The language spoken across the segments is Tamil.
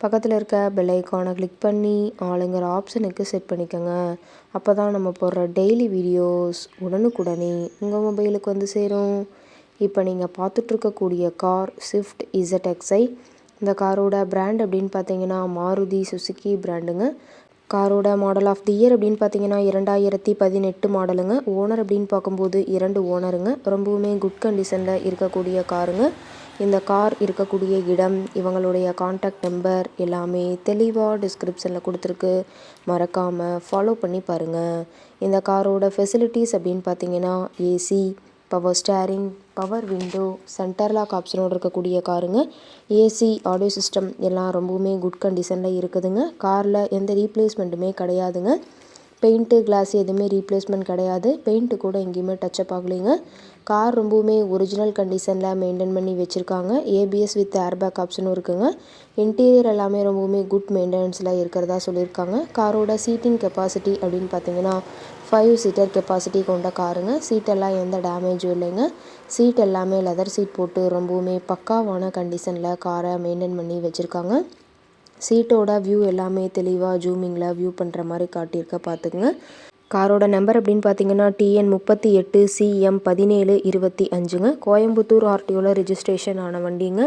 பக்கத்தில் இருக்க பெல் ஐக்கானை கிளிக் பண்ணி ஆளுங்கிற ஆப்ஷனுக்கு செட் பண்ணிக்கோங்க. அப்போ தான் நம்ம போடுற டெய்லி வீடியோஸ் உடனுக்குடனே உங்கள் மொபைலுக்கு வந்து சேரும். இப்போ நீங்கள் பார்த்துட்ருக்கக்கூடிய கார் ஸ்விஃப்ட் இசட் எக்ஸை இந்த காரோட பிராண்ட் அப்படின்னு பார்த்தீங்கன்னா மாருதி சுசுக்கி பிராண்டுங்க காரோட மாடல் ஆஃப் தி இயர் அப்படின்னு பார்த்தீங்கன்னா இரண்டாயிரத்தி பதினெட்டு மாடலுங்க ஓனர் அப்படின்னு பார்க்கும்போது இரண்டு ஓனருங்க ரொம்பவுமே குட் கண்டிஷனில் இருக்கக்கூடிய காருங்க. இந்த கார் இருக்கக்கூடிய இடம் இவங்களுடைய காண்டாக்ட் நம்பர் எல்லாமே தெளிவாக டிஸ்கிரிப்ஷனில் கொடுத்துருக்கு. மறக்காமல் ஃபாலோ பண்ணி பாருங்கள் இந்த காரோட ஃபெசிலிட்டிஸ் அப்படின்னு பார்த்தீங்கன்னா AC power steering power window centre lock ஆப்ஷனோடு இருக்கக்கூடிய காருங்க ஏசி ஆடியோ சிஸ்டம் எல்லாம் ரொம்பவுமே குட் கண்டிஷனில் இருக்குதுங்க. காரில் எந்த ரீப்ளேஸ்மெண்ட்டுமே கிடையாதுங்க. பெயிண்ட்டு கிளாஸ் எதுவுமே ரீப்ளேஸ்மெண்ட் கிடையாது. பெயிண்ட்டு கூட எங்கேயுமே டச்சப் ஆகலைங்க. கார் ரொம்பவுமே ஒரிஜினல் கண்டிஷனில் மெயின்டைன் பண்ணி வச்சுருக்காங்க. ஏபிஎஸ் வித் ஏர்பேக் ஆப்ஷனும் இருக்குங்க. இன்டீரியர் எல்லாமே ரொம்பவுமே குட் மெயின்டெனன்ஸில் இருக்கிறதா சொல்லியிருக்காங்க. காரோட சீட்டிங் கெப்பாசிட்டி அப்படின்னு பார்த்தீங்கன்னா ஃபைவ் சீட்டர் கெப்பாசிட்டி கொண்ட காருங்க சீட்டெல்லாம் எந்த டேமேஜும் இல்லைங்க. சீட் எல்லாமே லெதர் சீட் போட்டு ரொம்பவுமே பக்காவான கண்டிஷனில் காரை மெயின்டைன் பண்ணி வச்சுருக்காங்க. சீட்டோட வியூ எல்லாமே தெளிவாக ஜூமிங்கில் வியூ பண்ணுற மாதிரி காட்டியிருக்க பார்த்துக்குங்க காரோட நம்பர் அப்படின்னு பார்த்தீங்கன்னா டிஎன் முப்பத்தி எட்டு சிஎம் பதினேழு இருபத்தி அஞ்சுங்க. கோயம்புத்தூர் ஆர்டிஓவில் ரிஜிஸ்ட்ரேஷன் ஆன வண்டிங்க.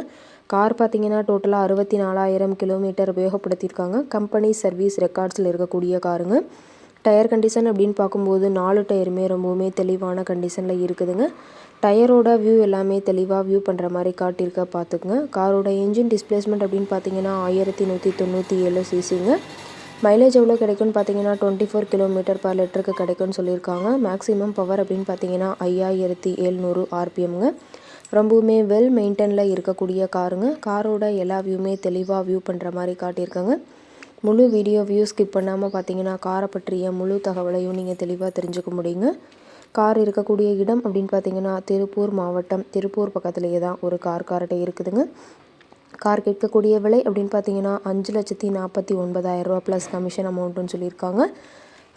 கார் பார்த்தீங்கன்னா டோட்டலாக அறுபத்தி நாலாயிரம் கிலோமீட்டர் உபயோகப்படுத்தியிருக்காங்க. கம்பெனி சர்வீஸ் ரெக்கார்ட்ஸில் இருக்கக்கூடிய காருங்க டயர் கண்டிஷன் அப்படின்னு பார்க்கும்போது நாலு டயருமே ரொம்பவுமே தெளிவான கண்டிஷனில் இருக்குதுங்க. டயரோட வியூ எல்லாமே தெளிவாக வியூ பண்ணுற மாதிரி காட்டியிருக்க பார்த்துக்குங்க. காரோட இன்ஜின் டிஸ்பிளேஸ்மெண்ட் அப்படின்னு பார்த்தீங்கன்னா ஆயிரத்தி நூற்றி தொண்ணூற்றி ஏழு சிசிங்க. மைலேஜ் எவ்வளோ கிடைக்கும்னு பார்த்தீங்கன்னா டுவெண்ட்டி ஃபோர் கிலோமீட்டர் பர் லிட்டருக்கு கிடைக்கும்னு சொல்லியிருக்காங்க. மேக்ஸிமம் பவர் அப்படின்னு பார்த்தீங்கன்னா ஐயாயிரத்தி எழுநூறு ஆர்பிஎம்ங்க. ரொம்பவுமே வெல் மெயின்டெனில் இருக்கக்கூடிய காருங்க. காரோட எல்லா வியூமே தெளிவாக வியூ பண்ணுற மாதிரி காட்டியிருக்காங்க. முழு வீடியோ வியூ ஸ்கிப் பண்ணாமல் பார்த்தீங்கன்னா காரை பற்றிய முழு தகவலையும் நீங்கள் தெளிவாக தெரிஞ்சுக்க முடியுங்க. கார் இருக்கக்கூடிய இடம் அப்படின்னு பார்த்தீங்கன்னா திருப்பூர் மாவட்டம். திருப்பூர் பக்கத்துலேயே தான் ஒரு கார் கார்ட்டை இருக்குதுங்க. கார் கேட்கக்கூடிய விலை அப்படின்னு பார்த்தீங்கன்னா அஞ்சு லட்சத்தி நாற்பத்தி ஒன்பதாயிரரூபா ப்ளஸ் கமிஷன் அமௌண்ட்டுன்னு சொல்லியிருக்காங்க.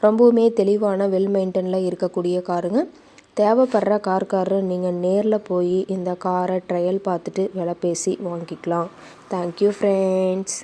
ரொம்பவுமே தெளிவான வெல் மெயின்டெனில் இருக்கக்கூடிய காருங்க. தேவைப்படுற கார்காரர் நீங்கள் நேரில் போய் இந்த காரை ட்ரையல் பார்த்துட்டு விலை பேசி வாங்கிக்கலாம். Thank you friends